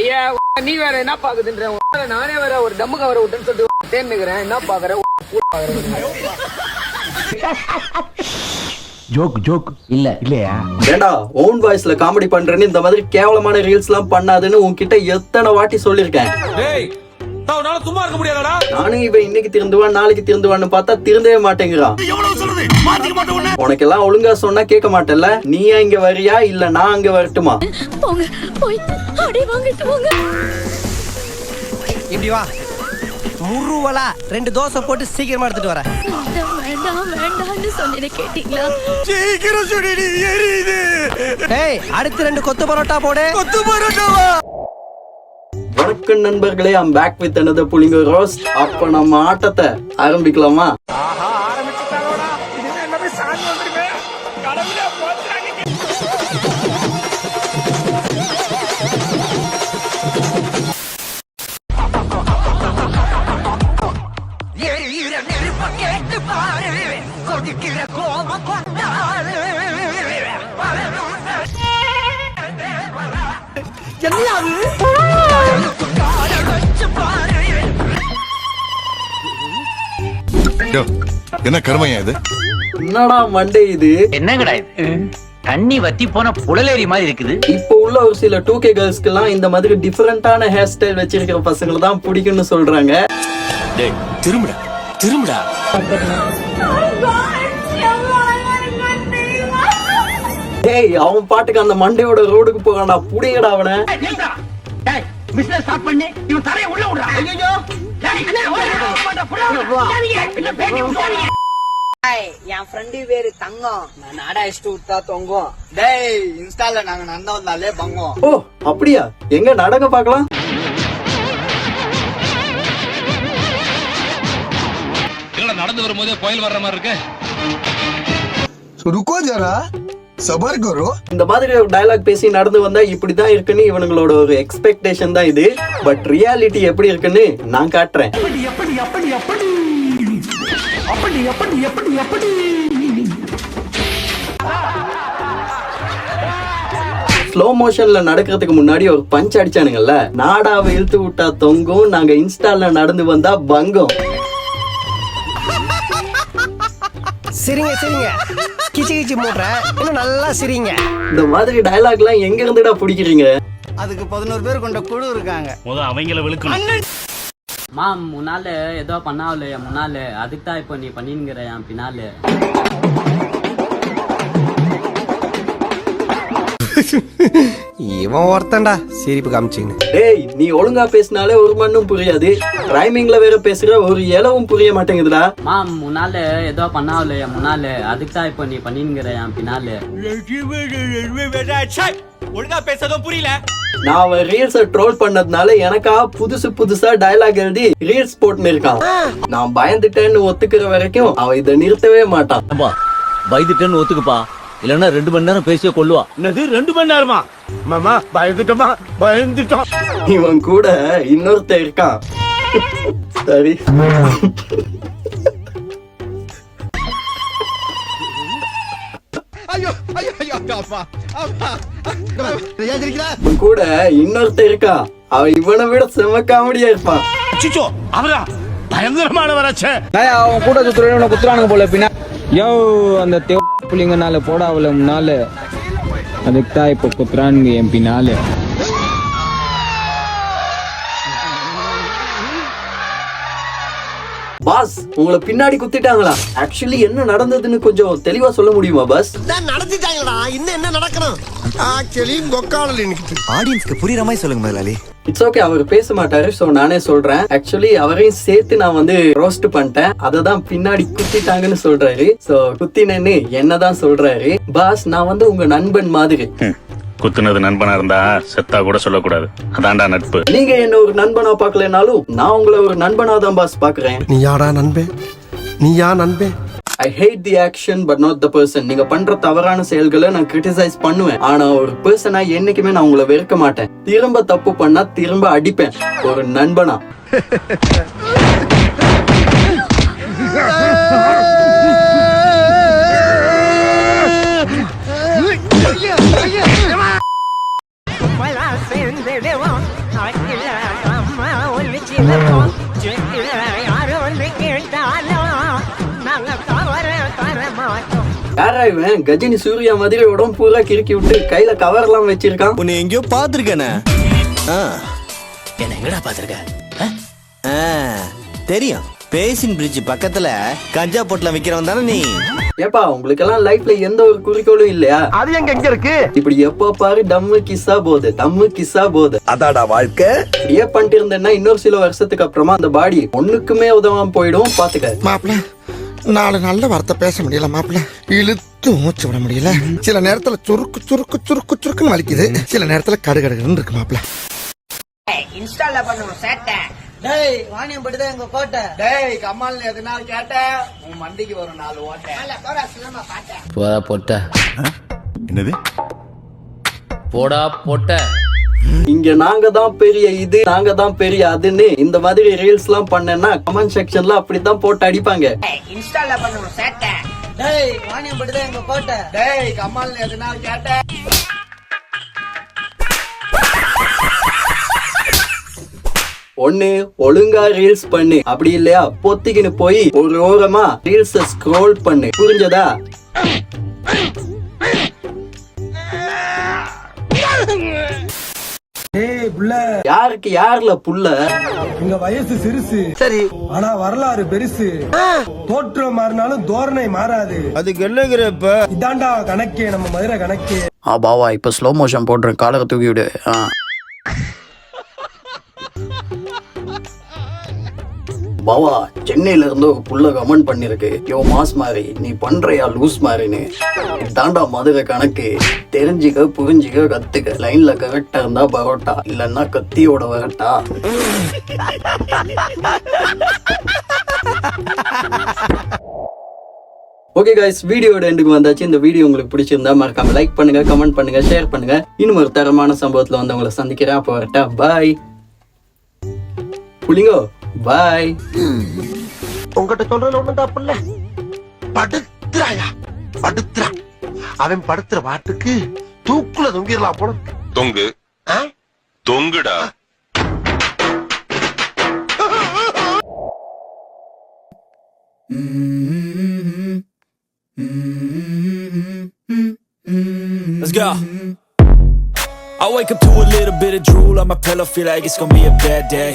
ஐயா நீ வேற என்ன பாக்குதுன்ற? நானே வேற ஒரு டம்மு கவரை விட்டுன்னு சொல்லிட்டு தேர்ந்துக்கிறேன் என்ன பாக்குற? Joke joke. இல்ல. இல்லையா? ஏண்டா ஓன் வாய்ஸ்ல காமெடி பண்றேன்னு இந்த மாதிரி கேவலமான ரீல்ஸ் எல்லாம் பண்ணாதுன்னு உன்கிட்ட எத்தனை வாட்டி சொல்லிருக்கேன் சும்மா இருக்க முடியாதடா? நானும் இவன் இன்னைக்கு திருந்துவான் நாளைக்கு திருந்துவான்னு பார்த்தா திருந்தவே மாட்டேங்கிறான் உனக்கெல்லாம் ஒழுங்கா சொன்னா கேட்க மாட்டேல்ல நீயா இங்க வரியா? இல்ல நான் அங்க வரட்டுமா? போங்க போய் அப்படியே வாங்கிட்டு போங்க. இப்படி வா. முருவலா ரெண்டு தோசை போட்டு சீக்கிரமா எடுத்துட்டு வரேன் வேண்டாம் வேண்டாம் வேண்டாம்னு சொன்னதை கேட்டீங்களா? சீக்கிரம் சுடி எரியுது. ஏய் அடுத்து ரெண்டு கொத்து பரோட்டா போடு. கொத்து பரோட்டாவா? வணக்கம் நண்பர்களே ஐம் பேக் வித் another புளிங்க ரோஸ்ட் அப்ப நம்ம ஆட்டத்தை ஆரம்பிக்கலாமா? யோ, என்ன கருமையா இது? என்னடா மண்டே இது? என்னங்கடா இது? தண்ணி வத்தி போன புழலேரி மாதிரி இருக்குது. இப்போ உள்ள ஒரு சில டூ கே கேர்ள்ஸ்க்கு எல்லாம் இந்த மாதிரி டிஃபரெண்டான ஹேர் ஸ்டைல் வச்சிருக்கிற பசங்களை தான் பிடிக்கும்னு சொல்றாங்க. திரும்புடா திரும்புடா. டேய் அவன் பாட்டுக்கு அந்த மண்டையோட ரோடுக்கு போகாண்டா புடிங்கடா அவனை. பிசினஸ் ஸ்டார்ட் பண்ணி. இவன் தரைய உள்ள விடுறான் ஐயோ என் ஃப்ரெண்டு பேரு தங்கம். நான் நாடா இஷ்டு விட்டா தொங்கும். டேய் இன்ஸ்டால நாங்க நந்த வந்தாலே பங்கம். ஓ அப்படியா? எங்க நடக்க பார்க்கலாம்? நடந்து வரும்போதே புயல் வர்ற மாதிரி இருக்கு. ருக்கோ ஜரா? சபர் கரோ. இந்த மாதிரி ஒரு டயலாக் பேசி நடந்து வந்தா இப்படிதான் இருக்குன்னு இவனுங்களோட ஒரு எக்ஸ்பெக்டேஷன் தான் இது. பட் ரியாலிட்டி எப்படி இருக்குன்னு நான் காட்டுறேன். ஸ்லோ மோஷன்ல நடக்கிறதுக்கு முன்னாடி ஒரு பஞ்ச் அடிச்சானுங்கல்ல? நாடாவை இழுத்து விட்டா தொங்கும் நாங்க இன்ஸ்டால நடந்து வந்தா பங்கம். சிரிங்க சிரிங்க. கிச்சி கிச்சி மூட்ற. இன்னும் நல்லா சிரிங்க. இந்த மாதிரி டயலாக் எல்லாம் எங்க இருந்துடா பிடிக்கிறீங்க? அதுக்கு பதினோரு பேர் கொண்ட குழு இருக்காங்க. முத அவங்கள விழுக்கணும் மா முன்னால ஏதோ பண்ணாவல முன்னால. அதுக்கு தான் இப்போ நீ பண்ணிங்கிற என் பின்னால. இவன் ஒருத்தன்டா. சிரிப்பு காமிச்சிங்கன்னு டேய் நீ ஒழுங்கா பேசினாலே ஒரு மண்ணும் புரியாது. ரைமிங்ல வேற பேசுற ஒரு இலவும் புரிய மாட்டேங்குதுடா. மா முன்னால ஏதோ பண்ணாவல முன்னால. அதுக்கு தான் இப்போ நீ பண்ணிங்கிற என் பின்னால. ஒழுங்கா பேசதும் புரியல. நான் அவன் ரீல்ஸ ட்ரோல் பண்ணதுனால எனக்கா புதுசு புதுசா டயலாக் எழுதி ரீல்ஸ் போட்டுன்னு இருக்கான். நான் பயந்துட்டேன்னு ஒத்துக்கிற வரைக்கும் அவன் இதை நிறுத்தவே மாட்டான். பயந்துட்டேன்னு ஒத்துக்குப்பா. இல்லன்னா ரெண்டு மணி நேரம் பேசிய கொள்ளுவா. என்னது ரெண்டு மணி நேரமா? மாமா பயந்துட்டோமா? பயந்துட்டோம். இவன் கூட இன்னொருத்தன் இருக்கான். சரி. இவன் கூட இன்னொருத்தன் இருக்கான். அவன் இவனை விட செம காமெடியா இருப்பான். சிச்சோ அவரா? பயங்கரமானவராச்சே. அவன் கூட சுத்துறவன குத்துறானுங்க போல பின்னா. யோ அந்த போடாவல முன்னால அதுக்கு தான் இப்போ குத்துறானுங்க என் பின்னால பாஸ் உங்களை பின்னாடி குத்திட்டாங்களா? ஆக்சுவலி என்ன நடந்ததுன்னு கொஞ்சம் தெளிவா சொல்ல முடியுமா பாஸ்? நடத்திட்டாங்களா இன்னும் என்ன நடக்கணும்? ஆக்சுவலி கொக்கால நிக்கிட்டு ஆடியன்ஸ்க்கு புரியுற மாதிரி சொல்லுங்க முதலாளி. இட்ஸ் ஓகே அவர் பேச மாட்டாரு சோ நானே சொல்றேன். ஆக்சுவலி அவரையும் சேர்த்து நான் வந்து ரோஸ்ட் பண்ணிட்டேன். அதை தான் பின்னாடி குத்திட்டாங்கன்னு சொல்றாரு. சோ குத்தினேன்னு என்னதான் சொல்றாரு. பாஸ் நான் வந்து உங்க நண்பன் மாதிரி. குத்துனது நண்பனா இருந்தா செத்தா கூட சொல்லக்கூடாது. அதான்டா நட்பு. நீங்க என்ன ஒரு நண்பனா பார்க்கலனாலும் நான் உங்களை ஒரு நண்பனா தான் பாஸ் பாக்குறேன் நீ யாடா நண்பே? நீ யா நண்பே? I hate the action but not the person நீங்க பண்ற தவறான செயல்களை நான் கிரிட்டிசைஸ் பண்ணுவேன். ஆனா ஒரு பர்சனா என்னைக்குமே நான் உங்களை வெறுக்க மாட்டேன். திரும்ப தப்பு பண்ணா திரும்ப அடிப்பேன். ஒரு நண்பனா. சேர்ந்துடுவோம் யாரா இவன்? கஜினி சூர்யா மாதிரி உடம்பு பூரா கிறுக்கி விட்டு கையில கவர் எல்லாம் வச்சிருக்கான். உன்னை எங்கேயோ பாத்திருக்கேனே என்ன எங்கடா பாத்திருக்க தெரியும். பேசின் பிரிட்ஜ் பக்கத்துல கஞ்சா பொட்டலம் விக்கிறவன் தானே நீ? ஏப்பா உங்களுக்கு எல்லாம் லைஃப்ல எந்த ஒரு குறிக்கோளும் இல்லையா? அது எங்க எங்க இருக்கு? இப்படி எப்போ பாரு டம்மு கிஸ்ஸா போகுது டம்மு கிஸ்ஸா போகுது. அதாடா வாழ்க்கை. இப்படியே பண்ணிட்டு இருந்தேன்னா இன்னொரு சில வருஷத்துக்கு அப்புறமா அந்த பாடி ஒண்ணுக்குமே உதவாம போயிடும் பாத்துக்க. நாலு நல்ல வார்த்தை பேச முடியல மாப்பிள இழுத்து மூச்சு விட முடியல. சில நேரத்துல சுருக்கு சுருக்கு சுருக்கு சுருக்குன்னு வலிக்குது. சில நேரத்துல கடுகடுன்னு இருக்கு மாப்பிள இன்ஸ்டால்ல பண்ணுவோம் சேட்டை. டேய் வாணியம் படுதா எங்க கோட்டை. டேய் கம்மால் எதுனா கேட்ட. உன் மண்டிக்கு வரும் நாலு ஓட்டை. போடா பொட்ட. என்னது? போடா பொட்ட. இங்க நாங்க தான் பெரிய இது நாங்க தான் பெரிய அதுன்னு இந்த மாதிரி ரீல்ஸ் எல்லாம் பண்ணேன்னா கமெண்ட் செக்ஷன்ல அப்படித்தான் போட்டு அடிப்பாங்க. ஒண்ணு ஒழுங்கா ரீல்ஸ் பண்ணு. அப்படி இல்லையா? பொத்திக்கின்னு போய் ஒரு ஓரமா ரீல்ஸ் ஸ்க்ரோல் பண்ணு. புரிஞ்சதா? டேய் புள்ள. யாருக்கு யாருல புள்ள? உங்க வயசு சிறுசு. சரி. ஆனா வரலாறு பெருசு. தோற்றம் மாறினாலும் தோரணை மாறாது. அதுக்கு என்னங்கிற இப்ப? இதாண்டா கணக்கே நம்ம மதுரை கணக்கே. ஆ பாவா இப்ப ஸ்லோ மோஷன் போடுறேன் காலரை தூக்கி விடு. ஆ. பாவா சென்னையில இருந்து ஒரு புள்ள கமெண்ட் பண்ணிருக்கு யோ மாஸ் மாதிரி நீ பண்றியா லூஸ் மாதிரின்னு தாண்டா மதுரை கணக்கு. தெரிஞ்சுக்க புரிஞ்சுக்க கத்துக்க. லைன்ல கரெக்டா இருந்தா பரோட்டா இல்லன்னா கத்தியோட வரட்டா ஓகே கைஸ் வீடியோட எண்டுக்கு வந்தாச்சு. இந்த வீடியோ உங்களுக்கு பிடிச்சிருந்தா மறக்காம லைக் பண்ணுங்க கமெண்ட் பண்ணுங்க ஷேர் பண்ணுங்க. இன்னும் ஒரு தரமான சம்பவத்தில் வந்து உங்களை சந்திக்கிறேன். அப்போ வரட்டா. பாய் புள்ளிங்கோ பாய் உங்ககிட்ட சொல்றதுல ஒண்ணும் தப்பு இல்ல படுத்துறாயா? படுத்துறா. அவன் படுத்துற பாட்டுக்கு தூக்குல தொங்கிடலாம் போல தொங்கு? தொங்குடா. Let's go. I wake up to a little bit of drool on my pillow, feel like it's gonna be a bad day.